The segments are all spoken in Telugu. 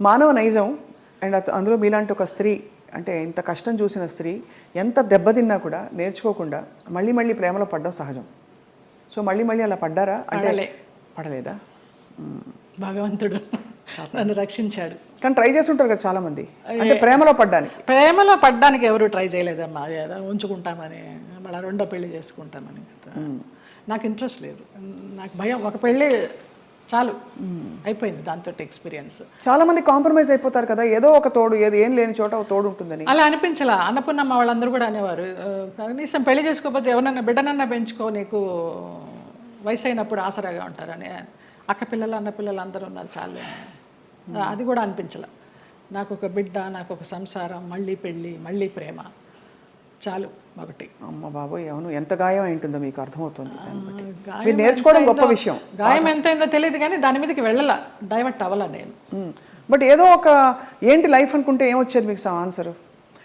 మానవ నైజం అండ్ అందులో మీలాంటి ఒక స్త్రీ అంటే ఇంత కష్టం చూసిన స్త్రీ ఎంత దెబ్బతిన్నా కూడా నేర్చుకోకుండా మళ్ళీ మళ్ళీ ప్రేమలో పడడం సహజం. సో మళ్ళీ మళ్ళీ అలా పడ్డారా? అంటే పడలే. పడలేదా? భగవంతుడు నన్ను రక్షించాడు. కానీ ట్రై చేస్తుంటారు కదా చాలా మంది అంటే ప్రేమలో పడ్డానికి. ప్రేమలో పడ్డానికి ఎవరు ట్రై చేయలేదమ్మా. ఉంచుకుంటామని మళ్ళీ రెండో పెళ్ళి చేసుకుంటామని. నాకు ఇంట్రెస్ట్ లేదు. నాకు భయం. ఒక పెళ్ళి చాలు. అయిపోయింది దాంతో ఎక్స్పీరియన్స్ చాలా మంది కాంప్రమైజ్ అయిపోతారు కదా ఏదో ఒక తోడు ఏది ఏం లేని చోట ఒక తోడు ఉంటుందని. అలా అనిపించలా. అన్నపూర్ణమ్మ వాళ్ళందరూ కూడా అనేవారు. "ఆ, కనీసం పెళ్ళి చేసుకోకపోతే ఎవరన్నా బిడ్డనన్నా పెంచుకో నీకు వయసు అయినప్పుడు ఆసరాగా ఉంటారని. అక్క పిల్లలు అన్న పిల్లలు అందరూ ఉన్నారు చాలు. అది కూడా అనిపించలా. నాకు ఒక బిడ్డ నాకు ఒక సంసారం మళ్ళీ పెళ్ళి మళ్ళీ ప్రేమ. చాలు ఒకటి అమ్మ బాబోయ్ అవును. ఎంత గాయం అయి ఉంటుందో మీకు అర్థమవుతుంది దాన్ని బట్టి. గాయం మీరు నేర్చుకోవడం గొప్ప విషయం. గాయం ఎంతైందో తెలియదు కానీ దాని మీదకి వెళ్ళలా. డైవర్ట్ అవ్వాలా నేను. బట్ ఏదో ఒక ఏంటి లైఫ్ అనుకుంటే ఏమొచ్చేది మీకు ఆన్సర్?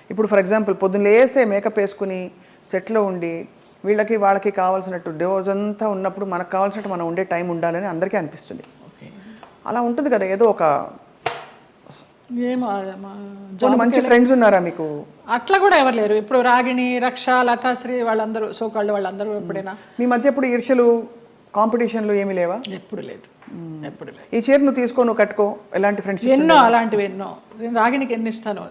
ఇప్పుడు ఫర్ ఎగ్జాంపుల్ పొద్దున్న లేస్తే మేకప్ వేసుకుని సెట్లో ఉండి వీళ్ళకి వాళ్ళకి కావాల్సినట్టు డోజ్ అంతా ఉన్నప్పుడు మనకు కావాల్సినట్టు మనం ఉండే టైం ఉండాలని అందరికీ అనిపిస్తుంది. అలా ఉంటుంది కదా ఏదో ఒక ఏమో మంచి ఫ్రెండ్స్ ఉన్నారా మీకు? అట్లా కూడా ఎవరు లేరు. ఇప్పుడు రాగిణి రక్ష లతాశ్రీ వాళ్ళందరూ సోకాళ్ళు వాళ్ళందరూ ఎప్పుడైనా. మీ మధ్య ఎప్పుడు ఈర్ష్యలు కాంపిటీషన్లు ఏమీ లేవా? ఎప్పుడు లేదు. ఎప్పుడు లేదు. ఈ చీర నువ్వు తీసుకో నువ్వు కట్టుకో ఎలాంటి ఫ్రెండ్స్ ఎన్నో అలాంటివి ఎన్నో. నేను రాగిణికి ఎన్ని ఇస్తాను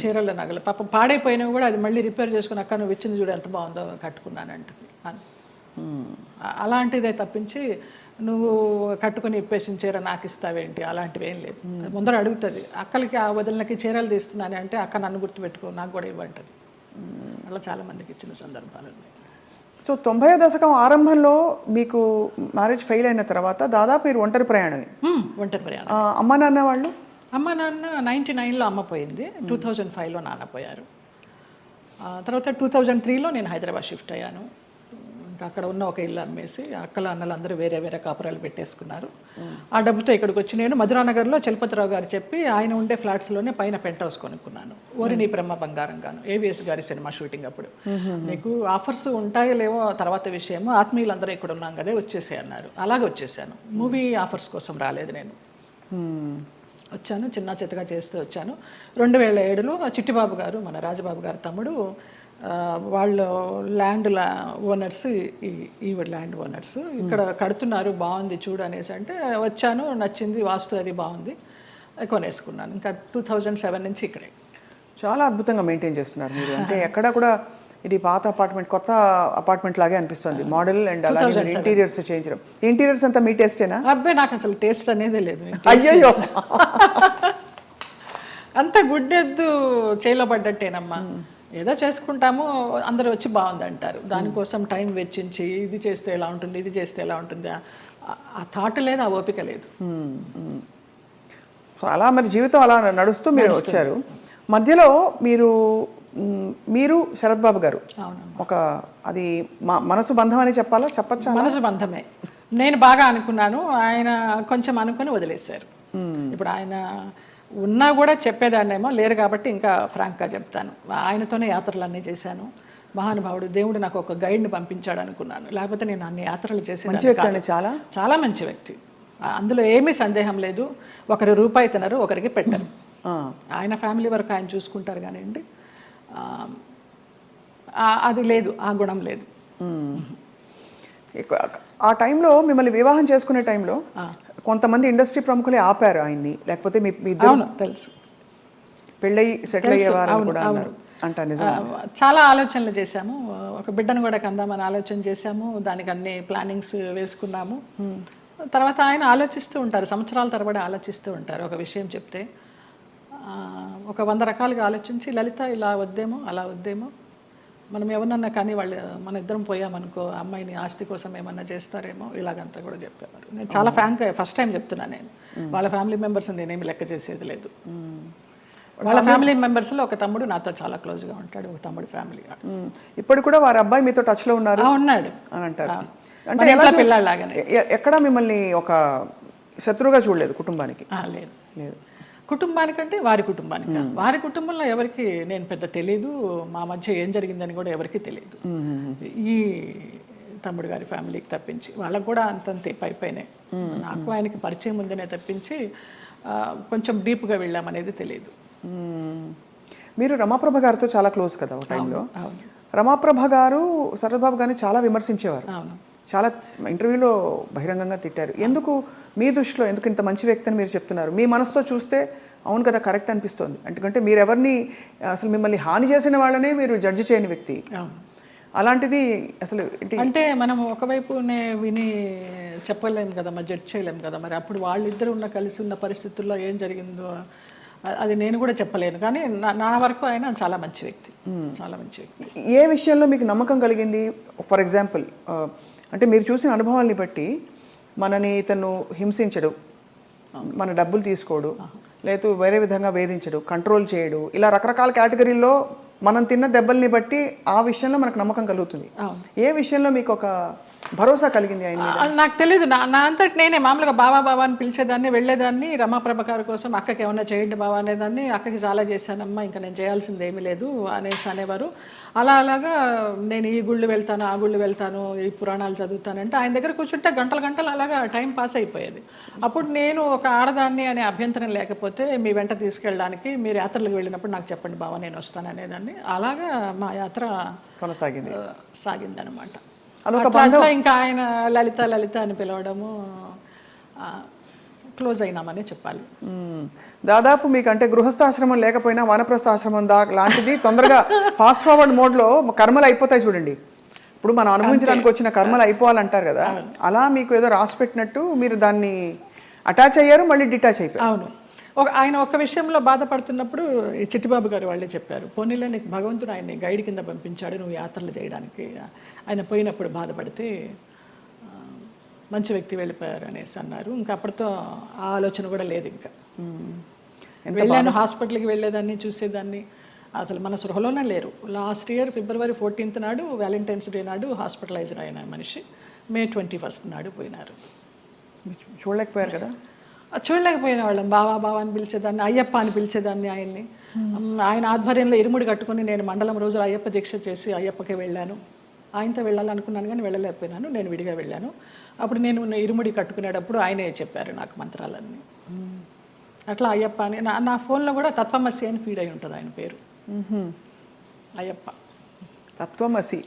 చీరల నగలు. పాపం పాడైపోయినవి కూడా అది మళ్ళీ రిపేర్ చేసుకుని అక్క నువ్వు ఇచ్చింది చూడు ఎంత బాగుందో కట్టుకున్నానంటది అలాంటిదే తప్పించి నువ్వు కట్టుకుని ఇప్పేసిన చీర నాకు ఇస్తావేంటి? అలాంటివి ఏం లేదు. ముందర అడుగుతుంది అక్కలకి ఆ వదిలినకి చీరలు తీస్తున్నాను అంటే అక్క నన్ను గుర్తుపెట్టుకో నాకు కూడా ఇవ్వంటది అలా చాలా మందికి ఇచ్చిన సందర్భాలు ఉన్నాయి. సో తొంభై దశకం ఆరంభంలో మీకు మ్యారేజ్ ఫెయిల్ అయిన తర్వాత దాదాపు మీరు ఒంటరి ప్రయాణమే. హ్మ్, ఒంటరి ప్రయాణం అమ్మ నాన్న వాళ్ళు? అమ్మ నాన్న నైంటీ నైన్లో అమ్మ పోయింది టూ థౌజండ్ ఫైవ్లో నాన్న పోయారు. తర్వాత టూ థౌజండ్ త్రీలో నేను హైదరాబాద్ షిఫ్ట్ అయ్యాను. అక్కడ ఉన్న ఒక ఇల్లు అమ్మేసి అక్కల అన్నలు అందరూ వేరే వేరే కాపురాలు పెట్టేసుకున్నారు. ఆ డబ్బుతో ఇక్కడికి వచ్చి నేను మధురానగర్లో చలపతిరావు గారు చెప్పి ఆయన ఉండే ఫ్లాట్స్లోనే పైన పెంట్ హౌస్ కొనుక్కున్నాను. ఓరిని బ్రహ్మ బంగారం గాను ఏవిఎస్ గారి సినిమా షూటింగ్ అప్పుడు. నీకు ఆఫర్స్ ఉంటాయో లేవో తర్వాత విషయము ఆత్మీయులందరూ ఇక్కడ ఉన్నాం కదే వచ్చేసే అన్నారు. అలాగే వచ్చేసాను. మూవీ ఆఫర్స్ కోసం రాలేదు నేను. వచ్చాను చిన్న చిత్తగా చేస్తూ వచ్చాను. రెండు వేల ఏడులో చిట్టిబాబు గారు మన రాజబాబు గారు తమ్ముడు వాళ్ళు ల్యాండ్ ఓనర్స్ ఈ ల్యాండ్ ఓనర్స్ ఇక్కడ కడుతున్నారు బాగుంది చూడు అనేసి అంటే వచ్చాను నచ్చింది వాస్తు అది బాగుంది కొనేసుకున్నాను. ఇంకా టూ థౌజండ్ సెవెన్ నుంచి ఇక్కడే. చాలా అద్భుతంగా మెయింటైన్ చేస్తున్నారు మీరు. అంటే ఎక్కడ కూడా ఇది పాత అపార్ట్మెంట్ కొత్త అపార్ట్మెంట్ లాగే అనిపిస్తుంది. మోడల్ అండ్ అలాగే ఇంటీరియర్స్ చేయించడం ఇంటీరియర్స్ అంతా మీ టేస్టేనా అబ్బాయి నాకు అసలు టేస్ట్ అనేదే లేదు. అయ్యయ్యో! అంత గుడ్డెద్దు చేలో పడ్డట్టేనమ్మా. ఏదో చేసుకుంటాము అందరూ వచ్చి బాగుంది అంటారు దానికోసం టైం వెచ్చించి ఇది చేస్తే ఎలా ఉంటుంది ఇది చేస్తే ఎలా ఉంటుంది ఆ- థాట్ లేదు ఆ ఓపిక లేదు. సో అలా మరి జీవితం అలా నడుస్తూ మీరు వచ్చారు. మధ్యలో మీరు మీరు శరత్ బాబు గారు ఒక అది మనసు బంధం అని చెప్పాలా? చెప్పచ్చా మనసు బంధమే. నేను బాగా అనుకున్నాను ఆయన కొంచెం అనుకుని వదిలేశారు. ఇప్పుడు ఆయన ఉన్నా కూడా చెప్పేదాన్నేమో లేరు కాబట్టి ఇంకా ఫ్రాంక్గా చెప్తాను. ఆయనతోనే యాత్రలన్నీ చేశాను. మహానుభావుడు దేవుడు నాకు ఒక గైడ్ని పంపించాడు అనుకున్నాను. లేకపోతే నేను అన్ని యాత్రలు మంచి చేసేదాన్ని వ్యక్తి అండి చాలా. చాలా మంచి వ్యక్తి. అందులో ఏమీ సందేహం లేదు. ఒకరు రూపాయి తినరు ఒకరికి పెట్టరు. ఆయన ఫ్యామిలీ వరకు ఆయన చూసుకుంటారు కానివ్వండి. అది లేదు ఆ గుణం లేదు. ఆ టైంలో మిమ్మల్ని వివాహం చేసుకునే టైంలో కొంతమంది ఇండస్ట్రీ ప్రముఖులే ఆపారు ఆయన్ని. లేకపోతే మీ ఇద్దరు తెలుసు. పెళ్ళయి సెటిల్ అయ్యేవారని కూడా అన్నారు. చాలా ఆలోచనలు చేశాము. ఒక బిడ్డను కూడా కందామని ఆలోచన చేశాము. దానికి అన్ని ప్లానింగ్స్ వేసుకున్నాము. తర్వాత ఆయన ఆలోచిస్తూ ఉంటారు సంవత్సరాల తరబడి ఆలోచిస్తూ ఉంటారు ఒక విషయం చెప్తే. ఒక వంద రకాలుగా ఆలోచించి లలిత ఇలా వద్దేమో అలా వద్దేమో. మనం ఎవరన్నా కానీ వాళ్ళు మన ఇద్దరం పోయామనుకో అమ్మాయిని ఆస్తి కోసం ఏమన్నా చేస్తారేమో ఇలాగంతా కూడా చెప్పేవారు. నేను చాలా ఫ్రాంక్ ఫస్ట్ టైం చెప్తున్నా నేను. వాళ్ళ ఫ్యామిలీ మెంబర్స్ నేనేమి లెక్క చేసేది లేదు. వాళ్ళ ఫ్యామిలీ మెంబర్స్లో ఒక తమ్ముడు నాతో చాలా క్లోజ్గా ఉంటాడు ఒక తమ్ముడు ఫ్యామిలీ ఇప్పుడు కూడా వారి అబ్బాయి మీతో టచ్లో ఉన్నారు ఉన్నాడు. అని అంటారు. అంటే ఎలా. ఎ- ఎక్కడా మిమ్మల్ని ఒక శత్రువుగా చూడలేదు కుటుంబానికి? లేదు. లేదు. కుటుంబానికంటే వారి కుటుంబానికి. వారి కుటుంబంలో ఎవరికి నేను పెద్ద తెలియదు మా మధ్య ఏం జరిగిందని కూడా ఎవరికి తెలియదు ఈ తమ్ముడు గారి ఫ్యామిలీకి తప్పించి వాళ్ళకు కూడా అంతంతే పై పైనే నాకు ఆయనకి పరిచయం ఉందనే తప్పించి కొంచెం డీప్గా వెళ్ళామనేది తెలియదు. మీరు రమాప్రభ గారితో చాలా క్లోజ్ కదా ఒక టైంలో? రమాప్రభ గారు శరత్బాబు గారిని చాలా విమర్శించేవారు. అవును. చాలా ఇంటర్వ్యూలో బహిరంగంగా తిట్టారు. ఎందుకు మీ దృష్టిలో ఎందుకు ఇంత మంచి వ్యక్తి అని మీరు చెప్తున్నారు? మీ మనసుతో చూస్తే అవును కదా కరెక్ట్ అనిపిస్తుంది. ఎందుకంటే మీరు ఎవరిని అసలు మిమ్మల్ని హాని చేసిన వాళ్ళనే మీరు జడ్జి చేయని వ్యక్తి. అలాంటిది అసలు అంటే మనం ఒకవైపునే విని చెప్పలేం కదా మరి జడ్జ్ చేయలేం కదా మరి అప్పుడు వాళ్ళిద్దరు ఉన్న కలిసి ఉన్న పరిస్థితుల్లో ఏం జరిగిందో అది నేను కూడా చెప్పలేను. కానీ నా నా వరకు ఆయన చాలా మంచి వ్యక్తి. చాలా మంచి వ్యక్తి. ఏ విషయంలో మీకు నమ్మకం కలిగింది? ఫర్ ఎగ్జాంపుల్ అంటే మీరు చూసిన అనుభవాల్ని బట్టి మనని ఇతను హింసించడు. మన డబ్బులు తీసుకోడు. లేదు వేరే విధంగా వేధించడు కంట్రోల్ చేయడు. ఇలా రకరకాల కేటగిరీల్లో మనం తిన్న దెబ్బల్ని బట్టి ఆ విషయంలో మనకు నమ్మకం కలుగుతుంది. ఏ విషయంలో మీకు ఒక భరోసా కలిగింది ఆయన నాకు తెలియదు నా నా అంతటి నేనే మామూలుగా బావా బావా అని పిలిచేదాన్ని వెళ్ళేదాన్ని. రమాప్రభ గారి కోసం అక్కకి ఏమన్నా చేయండి బావా అనేదాన్ని. అక్కకి చాలా చేశానమ్మా ఇంకా నేను చేయాల్సింది ఏమీ లేదు అనేసి అనేవారు. అలా అలాగా నేను ఈ గుళ్ళు వెళ్తాను ఆ గుళ్ళు వెళ్తాను ఈ పురాణాలు చదువుతానంటే ఆయన దగ్గర కూర్చుంటే గంటలు గంటలు అలాగా టైం పాస్ అయిపోయేది. అప్పుడు నేను ఒక ఆడదాన్ని అనే అభ్యంతరం లేకపోతే మీ వెంట తీసుకెళ్ళడానికి మీరు యాత్రలకు వెళ్ళినప్పుడు నాకు చెప్పండి బావా నేను వస్తాను అనేదాన్ని. అలాగా మా యాత్ర కొనసాగింది. సాగిందనమాట. అదొక అట్లా అట్లా ఇంకా ఆయన లలిత లలిత అని పిలవడము క్లోజ్ అయినామని చెప్పాలి. దాదాపు మీకు అంటే గృహస్థాశ్రమం లేకపోయినా వానప్రస్థాశ్రమం దా లాంటిది తొందరగా ఫాస్ట్ ఫార్వర్డ్ మోడ్లో కర్మలు అయిపోతాయి చూడండి. ఇప్పుడు మనం అనుభవించడానికి వచ్చిన కర్మలు అయిపోవాలంటారు కదా. అలా మీకు ఏదో రాసి పెట్టినట్టు మీరు దాన్ని అటాచ్ అయ్యారు మళ్ళీ డిటాచ్ అయిపోయారు. అవును. ఒక ఆయన ఒక విషయంలో బాధపడుతున్నప్పుడు చిట్టిబాబు గారు వాళ్ళే చెప్పారు పోనీలో నీకు భగవంతుడు ఆయన్ని గైడ్ కింద పంపించాడు నువ్వు యాత్రలు చేయడానికి. ఆయన పోయినప్పుడు బాధపడితే మంచి వ్యక్తి వెళ్ళిపోయారు అనేసి అన్నారు. ఇంకా అప్పటితో ఆ ఆలోచన కూడా లేదు ఇంకా. వెళ్ళాను హాస్పిటల్కి వెళ్ళేదాన్ని చూసేదాన్ని. అసలు మన సృహలోనే లేరు. లాస్ట్ ఇయర్ ఫిబ్రవరి ఫోర్టీన్త్ నాడు వ్యాలంటైన్స్ డే నాడు హాస్పిటలైజ్ అయిన మనిషి మే ట్వంటీ ఫస్ట్ నాడు పోయినారు. చూడలేకపోయారు కదా? చూడలేకపోయిన వాళ్ళం బావా బావా అని పిలిచేదాన్ని అయ్యప్ప అని పిలిచేదాన్ని ఆయన్ని. ఉమ్, ఆయన ఆధ్వర్యంలో ఇరుముడి కట్టుకుని నేను మండలం రోజులు అయ్యప్ప దీక్ష చేసి అయ్యప్పకి వెళ్ళాను. ఆయనతో వెళ్ళాలనుకున్నాను కానీ వెళ్ళలేకపోయినాను. నేను విడిగా వెళ్ళాను. అప్పుడు నేను ఇరుముడి కట్టుకునేటప్పుడు ఆయనే చెప్పారు నాకు మంత్రాలన్నీ. అట్లా అయ్యప్ప అని. నా నా ఫోన్లో కూడా తత్వమసి అని ఫీడ్ అయి ఉంటుంది ఆయన పేరు. అయ్యప్ప. తత్వమసి.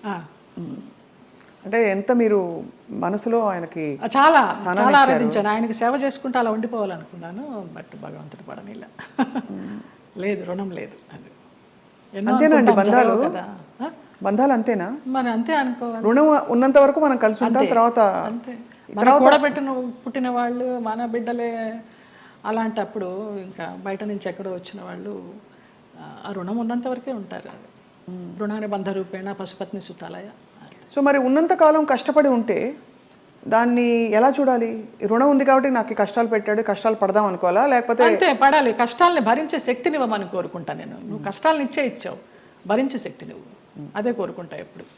అంటే ఎంత మీరు మనసులో ఆయనకి చాలా చాలా ఆరాధించాను. ఆయనకి సేవ చేసుకుంటూ అలా ఉండిపోవాలనుకున్నాను బట్ భగవంతుడు పడనిలా లేదు రుణం లేదు అది. అంతేనండి బంధాలు? బంధాలు అంతేనా? మరి అంతే అనుకోవాలి. రుణం ఉన్నంత వరకు మనం కలిసి ఉంటాం తర్వాత మన కూడబెట్టిన పుట్టిన వాళ్ళు మన బిడ్డలే అలాంటప్పుడు ఇంకా బయట నుంచి ఎక్కడో వచ్చిన వాళ్ళు ఆ, రుణం ఉన్నంత వరకే ఉంటారు అది. రుణాన్ని బంధ రూపేణ పశుపత్ని సుతాలయ. సో మరి ఉన్నంత కాలం కష్టపడి ఉంటే దాన్ని ఎలా చూడాలి? రుణం ఉంది కాబట్టి నాకు కష్టాలు పెట్టాడు కష్టాలు పడదాం అనుకోవాలా? లేకపోతే అంతే పడాలి. కష్టాలని భరించే శక్తిని ఇవ్వమని కోరుకుంటా నేను. నువ్వు కష్టాలను ఇచ్చే ఇచ్చావు. భరించే శక్తి నువ్వు అదే కోరుకుంటా ఎప్పుడు.